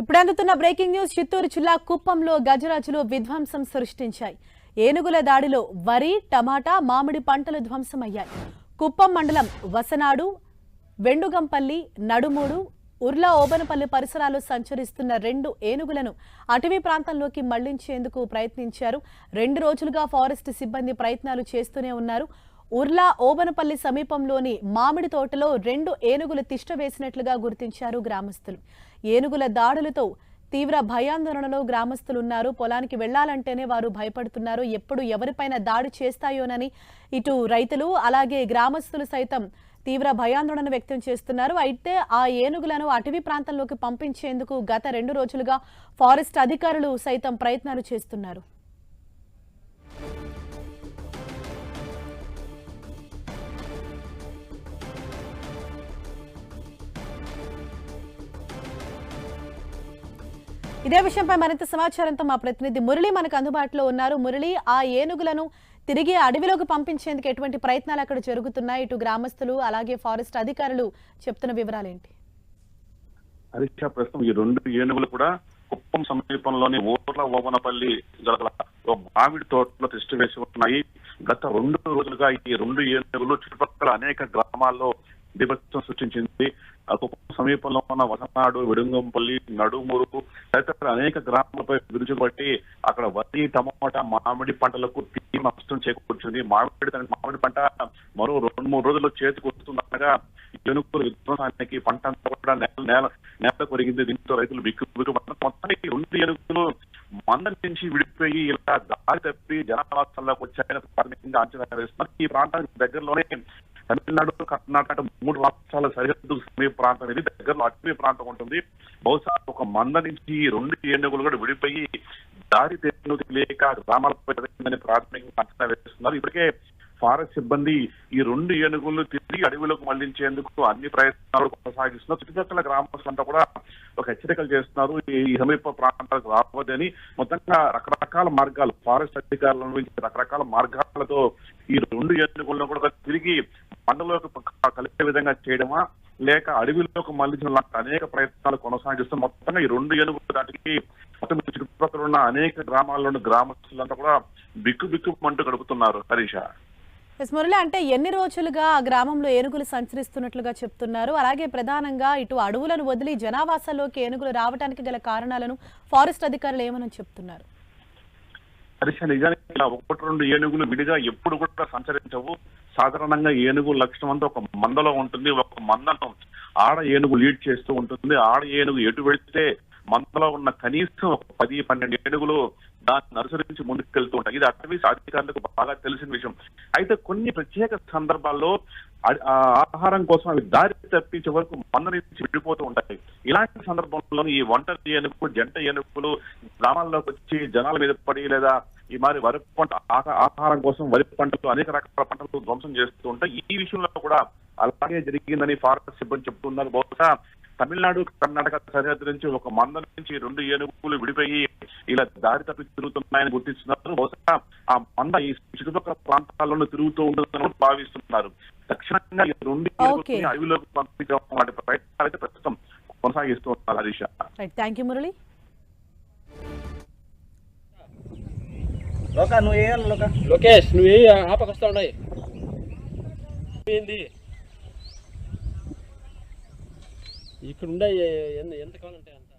ఇప్పుడు అందుతున్న breaking news Chittoor జిల్లా కుప్పంలో గజరాజులు విధ్వంసం సృష్టించాయి. ఏనుగుల దాడిలో వరి టమాటా మామిడి పంటలు ధ్వంసమయ్యాయి. కుప్పం మండలం వసనాడు వెండుగంపల్లి నడుమూడు ఉర్లా ఓబనపల్లి పరిసరాలు సంచరిస్తున్న రెండు ఏనుగులను అటవీ ప్రాంతంలోకి మళ్ళించేందుకు ప్రయత్నించారు. రెండు రోజులుగా ఫారెస్ట్ సిబ్బంది ప్రయత్నాలు చేస్తూనే ఉన్నారు. ఉర్లా ఓబనపల్లి సమీపంలోని మామిడి తోటలో రెండు ఏనుగులు తిష్ట వేసినట్లుగా గుర్తించారు గ్రామస్తులు. ఏనుగుల దాడులతో తీవ్ర భయాందోళనలో గ్రామస్తులున్నారు. పొలానికి వెళ్ళాలంటేనే వారు భయపడుతున్నారు. ఎప్పుడు ఎవరిపైన దాడి చేస్తాయోనని ఇటు రైతులు అలాగే గ్రామస్తులు సైతం తీవ్ర భయాందోళన వ్యక్తం చేస్తున్నారు. అయితే ఆ ఏనుగులను అటవీ ప్రాంతంలోకి పంపించేందుకు గత రెండు రోజులుగా ఫారెస్ట్ అధికారులు సైతం ప్రయత్నాలు చేస్తున్నారు. ఇదే విషయంపై మరింత సమాచారంతో మా ప్రతినిధి మురళి మనకు అందుబాటులో ఉన్నారు. మురళి ఆ ఏనుగులను తిరిగి అడవిలోకి పంపించేందుకు ఎటువంటి ప్రయత్నాలు అక్కడ జరుగుతున్నాయి? ఇటు గ్రామస్తులు అలాగే ఫారెస్ట్ అధికారులు చెప్తున్న వివరాలేంటి? హరీష ప్రస్తుతం ఈ రెండు ఏనుగులు కూడా కుప్పం సమీపంలోని ఊర్ల ఓవనపల్లి గల మామిడి తోటలో తిష్టి వేసి ఉన్నాయి గత రెండు రోజులుగా ఈ రెండు ఏనుగులు చుట్టుపక్కల అనేక గ్రామాల్లో బీభత్సం సృష్టించింది. కుప్పం సమీపంలో ఉన్న వసనాడు విడుంగంపల్లి నడుమురు తదితర అనేక గ్రామాలపై విరుచుకుపట్టి అక్కడ వరి టమోటా మామిడి పంటలకు తీవ్ర నష్టం చేకూర్చుంది. మామిడి మామిడి పంట మరో రెండు మూడు రోజుల్లో చేతికి వస్తుండగా ఏనుగులు విధ్వంసానికి పంట అంతా కూడా నేల నేల నేల కొరిగింది. దీంతో రైతులు బిక్కు బిక్కు మొత్తానికి రెండు ఏనుగులు మందం నుంచి విడిపోయి ఇలా దారి తప్పి జనావాసాల్లోకి వచ్చాయని ప్రాథమికంగా అంచనా వేస్తున్నారు. ఈ ప్రాంతానికి దగ్గరలోనే తమిళనాడు కర్ణాటక మూడు రాష్ట్రాల సరిహద్దు సమీప ప్రాంతం ఇది దగ్గరలో అటవీ ప్రాంతం ఉంటుంది బహుశా ఒక మంద నుంచి రెండు ఏనుగులు కూడా విడిపోయి దారి తెన్ను గ్రామాలపై జరిగిందని ప్రాథమికంగా అంచనా వేస్తున్నారు. ఇప్పటికే ఫారెస్ట్ సిబ్బంది ఈ రెండు ఏనుగులను తిరిగి అడవిలోకి మళ్ళించేందుకు అన్ని ప్రయత్నాలు కొనసాగిస్తున్నారు. చుట్టుపక్కల గ్రామస్తులంతా కూడా ఒక హెచ్చరికలు చేస్తున్నారు. ఈ సమీప ప్రాంతాలకు రావద్దని. మొత్తంగా రకరకాల మార్గాలు ఫారెస్ట్ అధికారుల నుంచి రకరకాల మార్గాలతో ఈ రెండు ఏనుగులను కూడా తిరిగి పక్క- కలిసే విధంగా చేయడమా? లేక అడవిలోకి మళ్ళించడం లాంటి అనేక ప్రయత్నాలు కొనసాగిస్తూ మొత్తంగా ఈ రెండు ఏనుగుల దాటికి మొత్తం చుట్టుపక్కల ఉన్న అనేక గ్రామాల్లోని గ్రామస్తులంతా కూడా బిక్కు బిక్కు మంటూ గడుపుతున్నారు. హరీష మురళి అంటే ఎన్ని రోజులుగా ఆ గ్రామంలో ఏనుగులు సంచరిస్తున్నట్లుగా చెప్తున్నారు? అలాగే ప్రధానంగా ఇటు అడవులను వదిలి జనావాసాల్లోకి ఏనుగులు రావడానికి గల కారణాలను ఫారెస్ట్ అధికారులు ఏమని చెప్తున్నారు? హరీష నిజానికి ఒకటి రెండు ఏనుగులు విడిగా ఎప్పుడు కూడా సంచరించవు. సాధారణంగా ఏనుగు లక్షణం అంతా ఒక మందలో ఉంటుంది ఒక మందను ఆడ ఏనుగు లీడ్ చేస్తూ ఉంటుంది ఆడ ఏనుగు ఎటు వెళ్తే మందలో ఉన్న కనీసం ఒక పది పన్నెండు ఏనుగులు దాన్ని అనుసరించి ముందుకెళ్తూ ఉంటాయి. ఇది అటవీ అధికారులకు బాగా తెలిసిన విషయం. అయితే కొన్ని ప్రత్యేక సందర్భాల్లో ఆ ఆహారం కోసం అవి దారి తప్పించే వరకు మంద నుంచి విడిపోతూ ఉంటాయి. ఇలాంటి సందర్భంలో ఈ ఒంటరి ఏనుగు జంట ఏనుగులు గ్రామాల్లోకి వచ్చి జనాల మీద పడి లేదా ఈ మరి వరి పంట ఆహా- ఆహారం కోసం వరి పంటలు అనేక రకాల పంటలు ధ్వంసం చేస్తూ ఉంటాయి. ఈ విషయంలో కూడా అలాగే జరిగిందని ఫారెస్ట్ సిబ్బంది చెప్తున్నారు. బహుశా తమిళనాడు కర్ణాటక సరిహద్దు నుంచి ఒక మంద నుంచి రెండు ఏనుగులు విడిపోయి ఇలా దారి తప్పి తిరుగుతున్నాయని గుర్తిస్తున్నారు. బహుశా ఆ మంద ఈ చుట్టుపక్కల ప్రాంతాల్లోనూ తిరుగుతూ ఉంటుందని భావిస్తున్నారు. తక్షణంగా ఈ రెండు అడవిలోకి పంపించడం వాటి ప్రయత్నాలు అయితే ప్రస్తుతం కొనసాగిస్తూ ఉన్నారు హరీష థ్యాంక్ యూ మురళి. లోక నువ్వు వేయాలి లోక లోకేష్ నువ్వు ఏ ఆపకొస్తా ఉన్నాయి ఏంది ఇక్కడ ఉండే ఎంత ఎంత కావాలంటే అంత